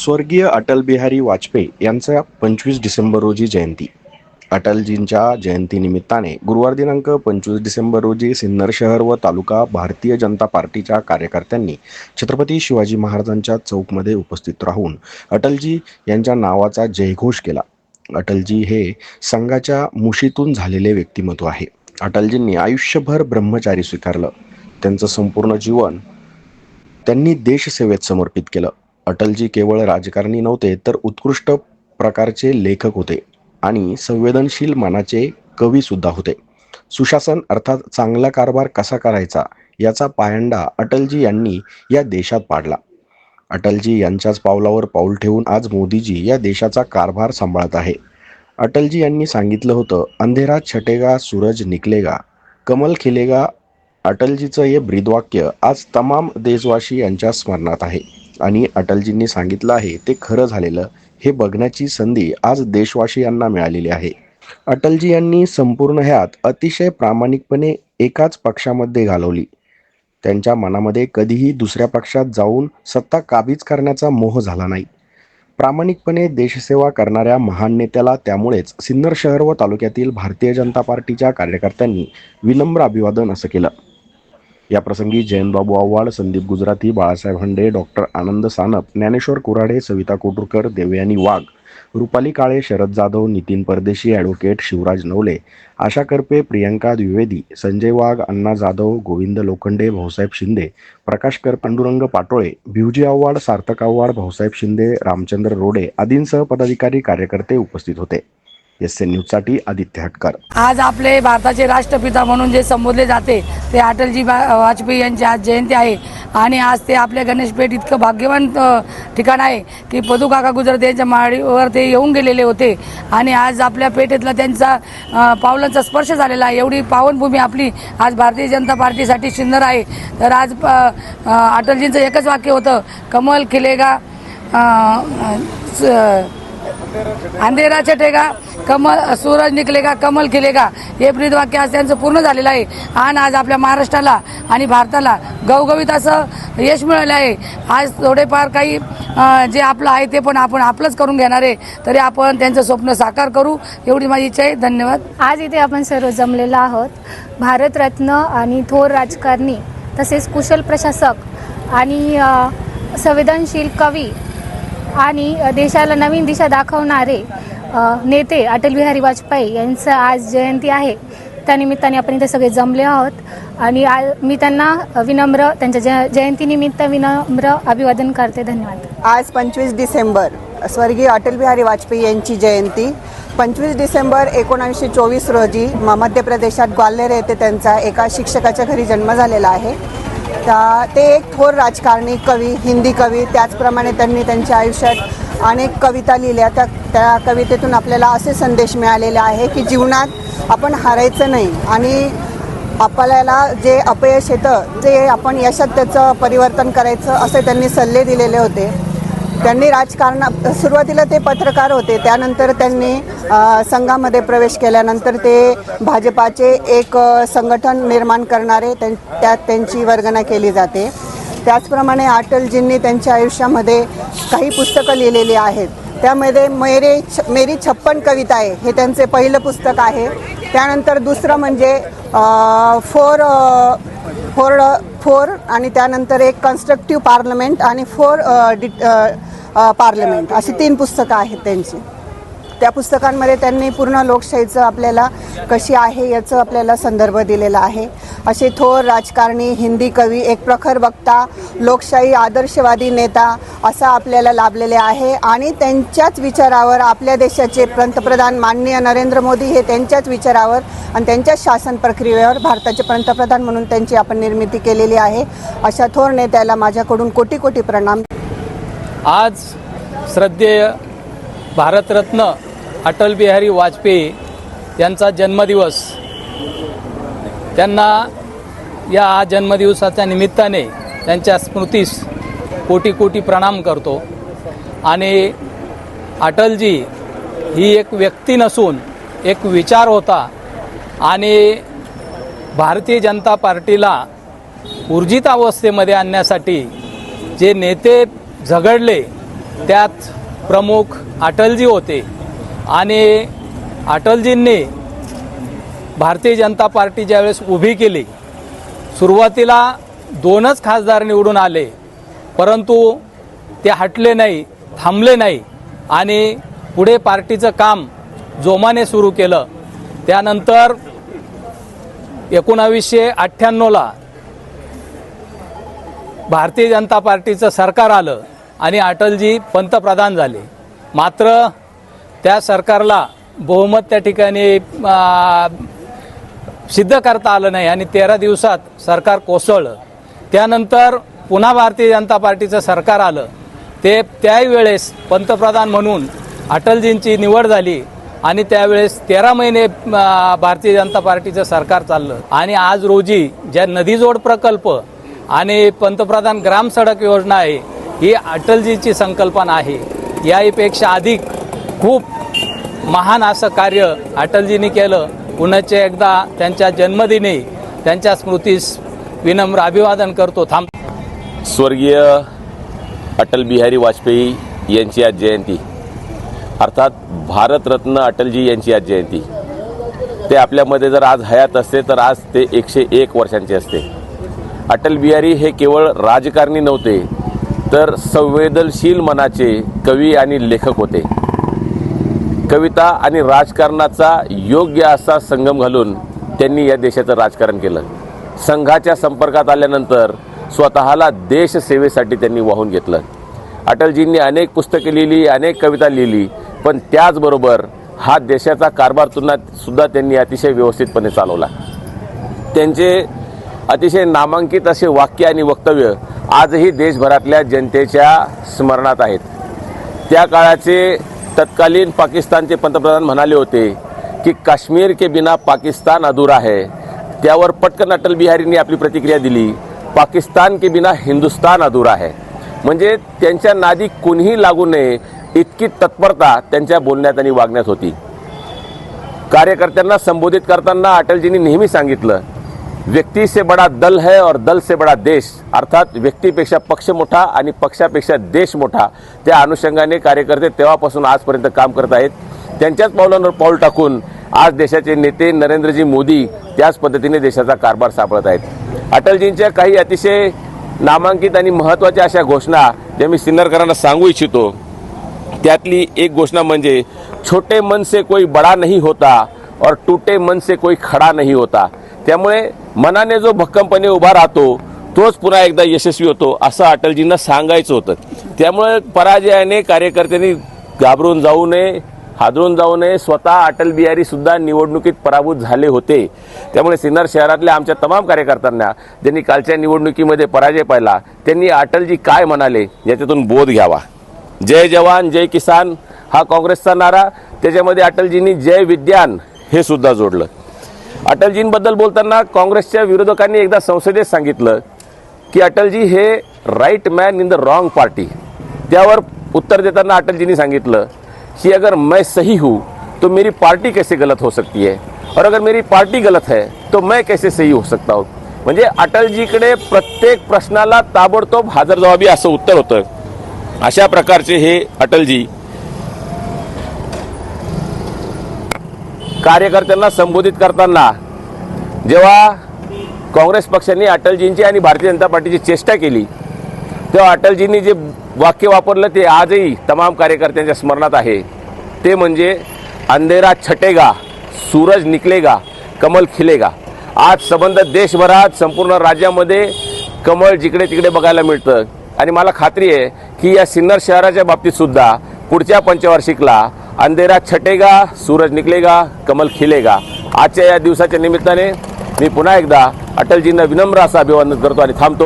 स्वर्गीय अटल बिहारी वाजपेयी यांचा पंचवीस डिसेंबर रोजी जयंती. अटलजींच्या जयंतीनिमित्ताने गुरुवार दिनांक पंचवीस डिसेंबर रोजी सिन्नर शहर व तालुका भारतीय जनता पार्टीच्या कार्यकर्त्यांनी छत्रपती शिवाजी महाराजांच्या चौकमध्ये उपस्थित राहून अटलजी यांच्या नावाचा जयघोष केला. अटलजी हे संघाच्या मुशीतून झालेले व्यक्तिमत्व आहे. अटलजींनी आयुष्यभर ब्रह्मचारी स्वीकारलं. त्यांचं संपूर्ण जीवन त्यांनी देशसेवेत समर्पित केलं. अटलजी केवळ राजकारणी नव्हते तर उत्कृष्ट प्रकारचे लेखक होते आणि संवेदनशील मनाचे कवी सुद्धा होते. सुशासन अर्थात चांगला कारभार कसा करायचा याचा पायंडा अटलजी यांनी या देशात पाडला. अटलजी यांच्याच पावलावर पाऊल ठेवून आज मोदीजी या देशाचा कारभार सांभाळत आहे. अटलजी यांनी सांगितलं होतं अंधेरा छटेगा सूरज निकलेगा कमल खिलेगा. अटलजीचं हे ब्रीदवाक्य आज तमाम देशवासी यांच्या स्मरणात आहे. आणि अटलजींनी सांगितलं आहे ते खरं झालेलं. हे बघण्याची संधी आज देशवासियांना मिळालेली आहे. अटलजी यांनी संपूर्ण ह्यात अतिशय प्रामाणिकपणे एकाच पक्षामध्ये घालवली. त्यांच्या मनामध्ये कधीही दुसऱ्या पक्षात जाऊन सत्ता काबीज करण्याचा मोह झाला नाही. प्रामाणिकपणे देशसेवा करणाऱ्या महान नेत्याला त्यामुळेच सिन्नर शहर व तालुक्यातील भारतीय जनता पार्टीच्या कार्यकर्त्यांनी विनम्र अभिवादन असं केलं. या प्रसंगी जयंतबाबू आव्हाड संदीप गुजराती बाळासाहेब हंडे डॉक्टर आनंद सानप ज्ञानेश्वर कुराडे सविता कोटुरकर देवयानी वाघ रुपाली काळे शरद जाधव नितीन परदेशी ॲडव्होकेट शिवराज नवले आशा करपे प्रियंका द्विवेदी संजय वाघ अण्णा जाधव गोविंद लोखंडे भाऊसाहेब शिंदे प्रकाश कर पांडुरंग पाटोळे भिवजी आव्हाड सार्थक आव्हाड भाऊसाहेब शिंदे रामचंद्र रोडे आदींसह पदाधिकारी कार्यकर्ते उपस्थित होते. एस एन न्यूजसाठी आदित्य हटकर. आज आपले भारताचे राष्ट्रपिता म्हणून जे संबोधले जाते ते अटलजी बा- वाजपेयी यांची आज जयंती आहे. आणि आज ते आपल्या गणेशपेठ इतकं भाग्यवान ठिकाण आहे की पदुकाका गुजरात यांच्या माडीवर ते येऊन गेलेले होते. आणि आज आपल्या पेठेतला त्यांचा पावलांचा स्पर्श झालेला आहे. एवढी पावनभूमी आपली आज भारतीय जनता पार्टीसाठी सुंदर आहे. तर आज अटलजींचं एकच वाक्य होतं कमल खिलेगा स- अंधेरा छटेगा कमल सूरज निकलेगा कमल खिलेगा. हे प्रीत वाक्य आज त्यांचं पूर्ण झालेलं आहे. आणि आज आपल्या महाराष्ट्राला आणि भारताला गवगवीत असं यश मिळालं आहे. आज थोडेफार काही जे आपलं आहे ते पण आपण आपलंच करून घेणार आहे. तरी आपण त्यांचं स्वप्न साकार करू. एवढी माझी इच्छा आहे. धन्यवाद. आज इथे आपण सर्व जमलेलो आहोत. भारतरत्न आणि थोर राजकारणी तसेच कुशल प्रशासक आणि अ, संवेदनशील कवी आणि देशाला नवीन दिशा दाखवणारे नेते अटल बिहारी वाजपेयी यांचं आज जयंती आहे. त्यानिमित्ताने आपण इथे सगळे जमले आहोत. आणि आज मी त्यांना विनम्र त्यांच्या जय जयंतीनिमित्त विनम्र अभिवादन करते. धन्यवाद. आज पंचवीस डिसेंबर स्वर्गीय अटल बिहारी वाजपेयी यांची जयंती. पंचवीस डिसेंबर एकोणावीसशे चोवीस रोजी म- मध्य प्रदेशात ग्वाल्हेर येथे त्यांचा एका शिक्षकाच्या घरी जन्म झालेला आहे. ते एक थोर राजकारणी कवी हिंदी कवी त्याचप्रमाणे त्यांनी त्यांच्या आयुष्यात अनेक कविता लिहिल्या. त्या त्या कवितेतून आपल्याला असे संदेश मिळालेले आहे की जीवनात आपण हारायचं नाही आणि आपल्याला जे अपयश येतं ते आपण यशात त्याचं परिवर्तन करायचं असे त्यांनी सल्ले दिलेले होते. त्यांनी राजकारणात सुरुवातीला ते पत्रकार होते त्यानंतर त्यांनी संघामध्ये प्रवेश केल्यानंतर ते भाजपाचे एक संघटन निर्माण करणारे त्यां त्यात त्यांची वर्गणा केली जाते. त्याचप्रमाणे अटलजींनी त्यांच्या आयुष्यामध्ये काही पुस्तकं लिहिलेली आहेत. त्यामध्ये मेरे छ मेरी छप्पन कविता आहे हे त्यांचे पहिलं पुस्तक आहे. त्यानंतर दुसरं म्हणजे फोर फोर फोर आणि त्यानंतर एक कन्स्ट्रक्टिव्ह पार्लमेंट आणि फोर पार्लमेंट अशी तीन पुस्तकं आहेत त्यांची. त्या पुस्तकांमध्ये त्यांनी पूर्ण लोकशाहीचं आपल्याला कशी आहे याचं आपल्याला संदर्भ दिलेला आहे. असे थोर राजकारणी हिंदी कवी एक प्रखर वक्ता लोकशाही आदर्शवादी नेता असा आपल्याला लाभलेले आहे आणि त्यांच्याच विचारावर आपल्या देशाचे पंतप्रधान माननीय नरेंद्र मोदी हे त्यांच्याच विचारावर आणि त्यांच्याच शासन प्रक्रियेवर भारताचे पंतप्रधान म्हणून त्यांची आपण निर्मिती केलेली आहे. अशा थोर नेत्याला माझ्याकडून कोटी कोटी प्रणाम. आज श्रद्धेय भारतरत्न अटल बिहारी वाजपेयी यांचा जन्मदिवस. त्यांना या जन्मदिवसाच्या निमित्ताने त्यांच्या स्मृतीस कोटी कोटी प्रणाम करतो. आणि अटलजी ही एक व्यक्ती नसून एक विचार होता आणि भारतीय जनता पार्टीला ऊर्जित अवस्थेमध्ये आणण्यासाठी जे नेते झगडले त्यात प्रमुख अटलजी होते. आणि अटलजींनी भारतीय जनता पार्टी ज्यावेळेस उभी केली सुरुवातीला दोनच खासदार निवडून आले परंतु ते हटले नाही थांबले नाही आणि पुढे पार्टीचं काम जोमाने सुरू केलं. त्यानंतर एकोणावीसशे अठ्ठ्याण्णवला भारतीय जनता पार्टीचं सरकार आलं आणि अटलजी पंतप्रधान झाले. मात्र त्या सरकारला बहुमत त्या ठिकाणी सिद्ध करता आलं नाही आणि तेरा दिवसात सरकार कोसळलं. त्यानंतर पुन्हा भारतीय जनता पार्टीचं सरकार आलं. ते त्याही वेळेस पंतप्रधान म्हणून अटलजींची निवड झाली आणि त्यावेळेस तेरा महिने भारतीय जनता पार्टीचं सरकार चाललं. आणि आज रोजी ज्या नदीजोड प्रकल्प आणि पंतप्रधान ग्राम सडक योजना आहे ही अटलजीची संकल्पना आहे. याहीपेक्षा अधिक खूप महान असं कार्य अटलजींनी केलं. पुण्याचे एकदा त्यांच्या जन्मदिनी त्यांच्या स्मृतीस विनम्र अभिवादन करतो. थांब. स्वर्गीय अटल बिहारी वाजपेयी यांची आज जयंती. अर्थात भारतरत्न अटलजी यांची आज जयंती. ते आपल्यामध्ये जर आज हयात असते तर आज ते एकशे एक वर्षांचे असते. अटल बिहारी हे केवळ राजकारणी नव्हते तर संवेदनशील मनाचे कवी आणि लेखक होते. कविता आणि राजकारणाचा योग्य असा संगम घालून त्यांनी या देशाचं राजकारण केलं. संघाच्या संपर्कात आल्यानंतर स्वतःला देशसेवेसाठी त्यांनी वाहून घेतलं. अटलजींनी अनेक पुस्तके लिहिली अनेक कविता लिहिली पण त्याचबरोबर हा देशाचा कारभार तुलना सुद्धा त्यांनी अतिशय व्यवस्थितपणे चालवला. त्यांचे अतिशय नामांकित असे वाक्य आणि वक्तव्य आजही देशभरातल्या जनतेच्या स्मरणात आहेत. त्या काळाचे तत्कालीन पाकिस्तानचे पंतप्रधान म्हणाले होते की काश्मीर के बिना पाकिस्तान अधुरा आहे त्यावर पटकन अटल बिहारींनी आपली प्रतिक्रिया दिली. पाकिस्तान के बिना हिंदुस्तान अधुरा आहे म्हणजे त्यांच्या नादी कोणीही लागू नये इतकी तत्परता त्यांच्या बोलण्यात आणि वागण्यात होती. कार्यकर्त्यांना संबोधित करताना अटलजींनी नेहमी सांगितलं व्यक्ती से बडा दल है और दल से बडा देश अर्थात व्यक्तीपेक्षा पक्ष मोठा आणि पक्षापेक्षा देश मोठा त्या अनुषंगाने कार्यकर्ते तेव्हापासून आजपर्यंत काम करत आहेत. त्यांच्याच पावलांवर पाऊल टाकून आज देशाचे नेते नरेंद्रजी मोदी त्याच पद्धतीने देशाचा कारभार सापडत आहेत. अटलजींच्या काही अतिशय नामांकित आणि महत्त्वाच्या अशा घोषणा ज्या मी सिन्नरकरांना सांगू इच्छितो त्यातली एक घोषणा म्हणजे छोटे मन से कोई बडा नहीं होता और टूटे मन से कोई खडा नाही होता. त्यामुळे मनाने जो भक्कमपणे उभा राहतो तोच पुन्हा एकदा यशस्वी होतो असं अटलजींना सांगायचं होतं. त्यामुळे पराजयाने कार्यकर्त्यांनी घाबरून जाऊ नये हादरून जाऊ नये. स्वतः अटल बिहारी सुद्धा निवडणुकीत पराभूत झाले होते. त्यामुळे सिन्नर शहरातल्या आमच्या तमाम कार्यकर्त्यांना ज्यांनी कालच्या निवडणुकीमध्ये पराजय पाहिला त्यांनी अटलजी काय म्हणाले याच्यातून बोध घ्यावा. जय जवान जय किसान हा काँग्रेसचा नारा. त्याच्यामध्ये अटलजींनी जय विज्ञान हे सुद्धा जोडलं. अटलजींबद्दल बोलताना काँग्रेसच्या विरोधकांनी एकदा संसदेत सांगितलं की अटलजी हे right man in the wrong party त्यावर उत्तर देताना अटलजींनी सांगितलं की अगर मैं सही हूँ तो मेरी पार्टी कैसे गलत हो सकती है? और अगर मेरी पार्टी गलत है तो मैं कैसे सही हो सकता हूँ? म्हणजे अटलजीकडे प्रत्येक प्रश्नाला ताबडतोब हजरजबाबी असं उत्तर होतं. अशा प्रकारचे हे अटलजी कार्यकर्त्यांना संबोधित करताना जेव्हा काँग्रेस पक्षाने अटलजींची आणि भारतीय जनता पार्टीची चेष्टा केली तेव्हा अटलजींनी जे वाक्य वापरलं ते आजही तमाम कार्यकर्त्यांच्या स्मरणात आहे. ते म्हणजे अंधेरा छटेगा सूरज निकलेगा कमल खिलेगा. आज संबंध देशभरात संपूर्ण राज्यामध्ये कमळ जिकडे तिकडे बघायला मिळतं. आणि मला खात्री आहे की या सिन्नर शहराच्या बाबतीतसुद्धा पुढच्या पंचवार्षिकला अंधेरा छटेगा सूरज निकलेगा कमल खिलेगा. आजच्या या दिवसाच्या निमित्ताने मी पुन्हा एकदा अटलजींना विनम्र असं अभिवादन करतो आणि थांबतो.